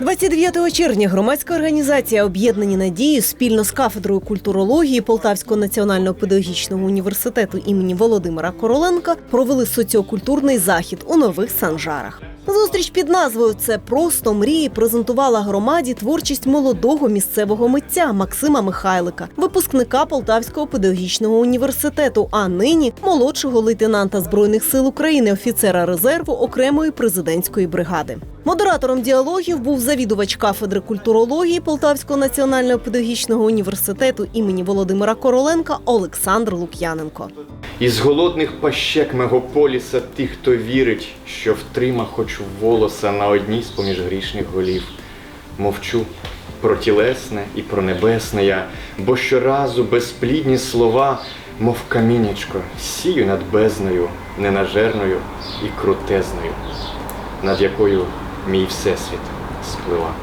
29 червня громадська організація Об'єднані надії спільно з кафедрою культурології Полтавського національного педагогічного університету імені Володимира Короленка провели соціокультурний захід у нових санжарах. Зустріч під назвою Це просто мрії презентувала громаді творчість молодого місцевого митця Максима Михайлика, випускника Полтавського педагогічного університету, а нині молодшого лейтенанта збройних сил України, офіцера резерву окремої президентської бригади. Модератором діалогів був завідувач кафедри культурології Полтавського національного педагогічного університету імені Володимира Короленка Олександр Лук'яненко. Із голодних пащек мегаполіса тих, хто вірить, що втрима хоч волоса на одній з поміж грішних голів. Мовчу про тілесне і про небесне я, бо щоразу безплідні слова, мов камінечко, сію над бездною, ненажерною і крутезною, над якою мій всесвіт сплива.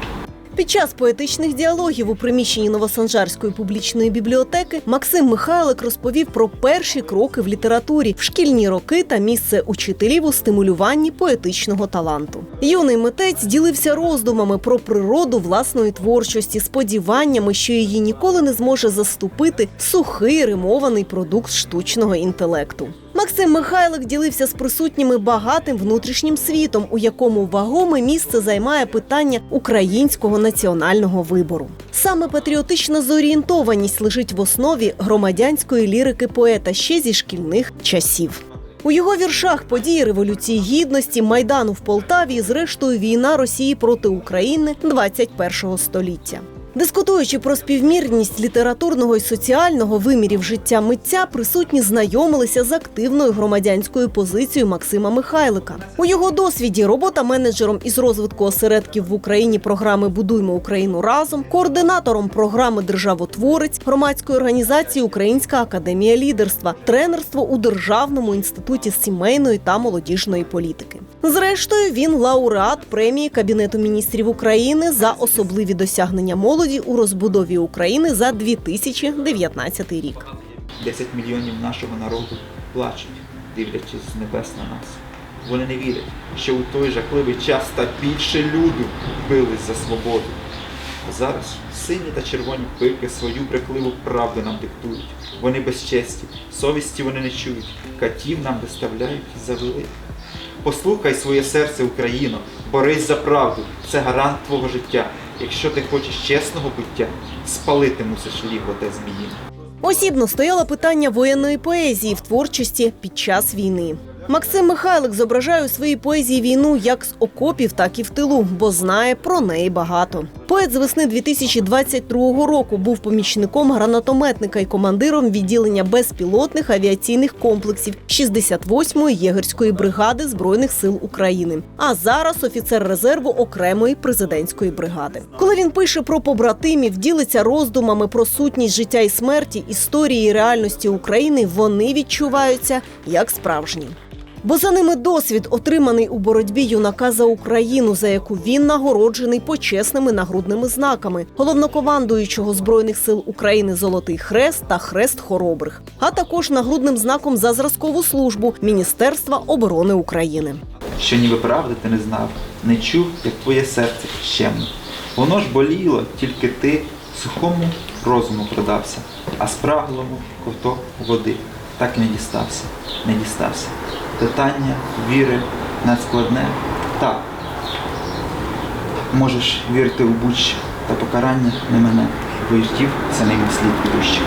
Під час поетичних діалогів у приміщенні Новосанжарської публічної бібліотеки Максим Михайлик розповів про перші кроки в літературі, в шкільні роки та місце учителів у стимулюванні поетичного таланту. Юний митець ділився роздумами про природу власної творчості, сподіваннями, що її ніколи не зможе заступити сухий римований продукт штучного інтелекту. Максим Михайлик ділився з присутніми багатим внутрішнім світом, у якому вагоме місце займає питання українського національного вибору. Саме патріотична зорієнтованість лежить в основі громадянської лірики поета ще зі шкільних часів. У його віршах події революції гідності, майдану в Полтаві і зрештою війна Росії проти України 21 століття. Дискутуючи про співмірність літературного і соціального вимірів життя митця, присутні знайомилися з активною громадянською позицією Максима Михайлика. У його досвіді робота менеджером із розвитку осередків в Україні програми Будуймо Україну разом, координатором програми Державотворець громадської організації Українська академія лідерства, тренерство у Державному інституті сімейної та молодіжної політики. Зрештою, він лауреат премії Кабінету міністрів України за особливі досягнення молоді у розбудові України за 2019 рік. 10 мільйонів нашого народу плачуть, дивлячись з небес на нас. Вони не вірять, що у той жахливий час та більше люду бились за свободу. А зараз сині та червоні пики свою брехливу правду нам диктують. Вони безчесті, совісті вони не чують, катів нам доставляють і завели. Послухай своє серце, Україно, борись за правду, це гарант твого життя. Якщо ти хочеш чесного буття, спалити мусиш лігво те зміїне. Осібно стояло питання воєнної поезії в творчості під час війни. Максим Михайлик зображає у своїй поезії війну як з окопів, так і в тилу, бо знає про неї багато. Поет з весни 2022 року був помічником гранатометника і командиром відділення безпілотних авіаційних комплексів 68-ї єгерської бригади збройних сил України. А зараз офіцер резерву окремої президентської бригади. Коли він пише про побратимів, ділиться роздумами про сутність життя і смерті, історії і реальності України, вони відчуваються як справжні. Бо за ними досвід, отриманий у боротьбі юнака за Україну, за яку він нагороджений почесними нагрудними знаками головнокомандуючого збройних сил України Золотий Хрест та Хрест Хоробрих, а також нагрудним знаком за зразкову службу Міністерства оборони України. Що ніби правди ти не знав, не чув, як твоє серце щемно. Воно ж боліло, тільки ти сухому розуму продався, а спраглому ковток води так і не дістався, не дістався. Питання віри надскладне. Так. Можеш вірити у будь-що, та покарання не мене. Це не мій слід підущих.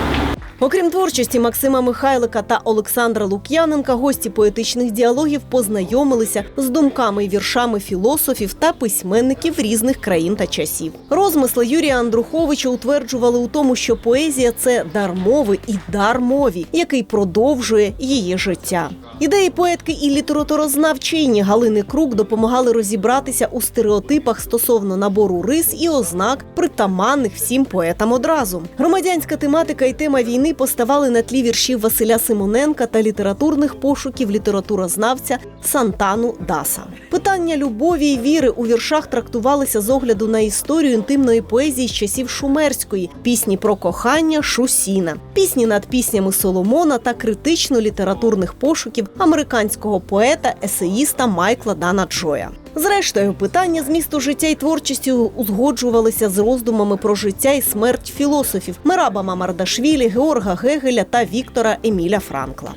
Окрім творчості Максима Михайлика та Олександра Лук'яненка, гості поетичних діалогів познайомилися з думками і віршами філософів та письменників різних країн та часів. Розмисли Юрія Андруховича утверджували у тому, що поезія це дар мови і дар мові, який продовжує її життя. Ідеї поетки і літературознавчині Галини Крук допомагали розібратися у стереотипах стосовно набору рис і ознак, притаманних всім поетам одразу. Громадянська тематика і тема війни поставали на тлі віршів Василя Симоненка та літературних пошуків літературознавця Сантану Даса. Питання любові і віри у віршах трактувалися з огляду на історію інтимної поезії з часів шумерської, пісні про кохання Шусіна, пісні над піснями Соломона та критично-літературних пошуків американського поета, есеїста Майкла Дана Джоя. Зрештою, питання змісту життя і творчості узгоджувалися з роздумами про життя і смерть філософів Мераба Мамардашвілі, Георга Гегеля та Віктора Еміля Франкла.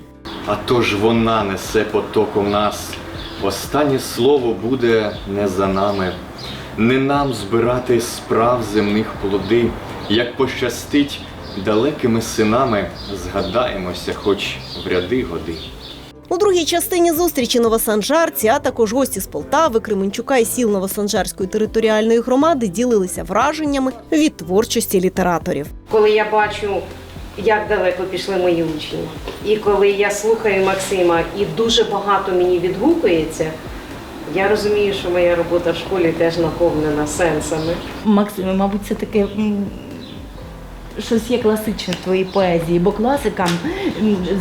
А то ж вона несе потоком нас. Останнє слово буде не за нами. Не нам збирати справ земних плоди. Як пощастить далекими синами, згадаємося, хоч в ряди годи. У другій частині зустрічі новосанжарці, а також гості з Полтави, Кременчука і сіл Новосанжарської територіальної громади ділилися враженнями від творчості літераторів. коли я бачу, як далеко пішли мої учні, і коли я слухаю Максима і дуже багато мені відгукується, я розумію, що моя робота в школі теж наповнена сенсами. Максиме, мабуть, це таке щось є класичне в твоїй поезії, бо класикам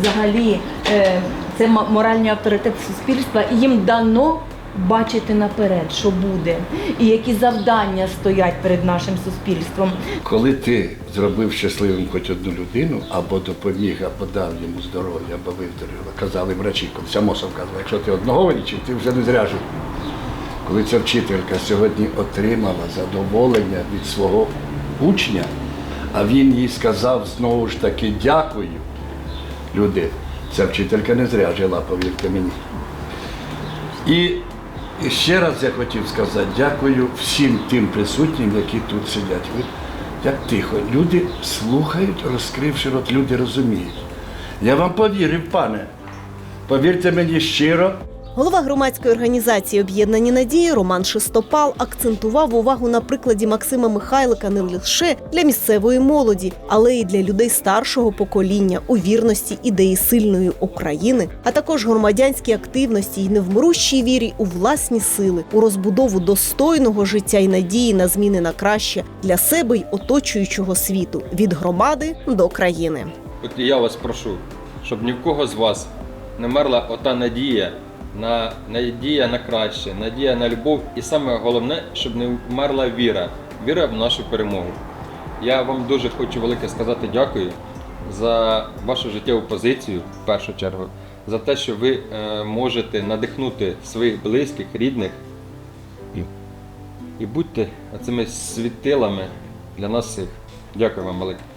взагалі е, це моральний авторитет суспільства, їм дано бачити наперед, що буде, і які завдання стоять перед нашим суспільством. Коли ти зробив щасливим хоч одну людину, або допоміг, або дав йому здоров'я, або виздоровила, казали врачі, коли Самосов казав, якщо ти одного вилічив, ти вже не зря. Коли ця вчителька сьогодні отримала задоволення від свого учня, а він їй сказав знову ж таки дякую, люди, ця вчителька не зря жила, повірте мені. І ще раз я хотів сказати дякую всім тим присутнім, які тут сидять. Як тихо, люди слухають, розкривши рот, люди розуміють. Я вам повірив, пане. Повірте мені щиро. Голова громадської організації Об'єднані надії Роман Шестопал акцентував увагу на прикладі Максима Михайлика не лише для місцевої молоді, але й для людей старшого покоління у вірності ідеї сильної України, а також громадянській активності й невмирущій вірі у власні сили, у розбудову достойного життя і надії на зміни на краще для себе й оточуючого світу від громади до країни. От я вас прошу, щоб ні в кого з вас не мерла ота надія на надія на краще, надія на любов, і саме головне, щоб не вмерла віра, віра в нашу перемогу. Я вам дуже хочу велике сказати дякую за вашу життєву позицію, в першу чергу, за те, що ви е, можете надихнути своїх близьких, рідних і, будьте цими світилами для нас всіх. Дякую вам велике.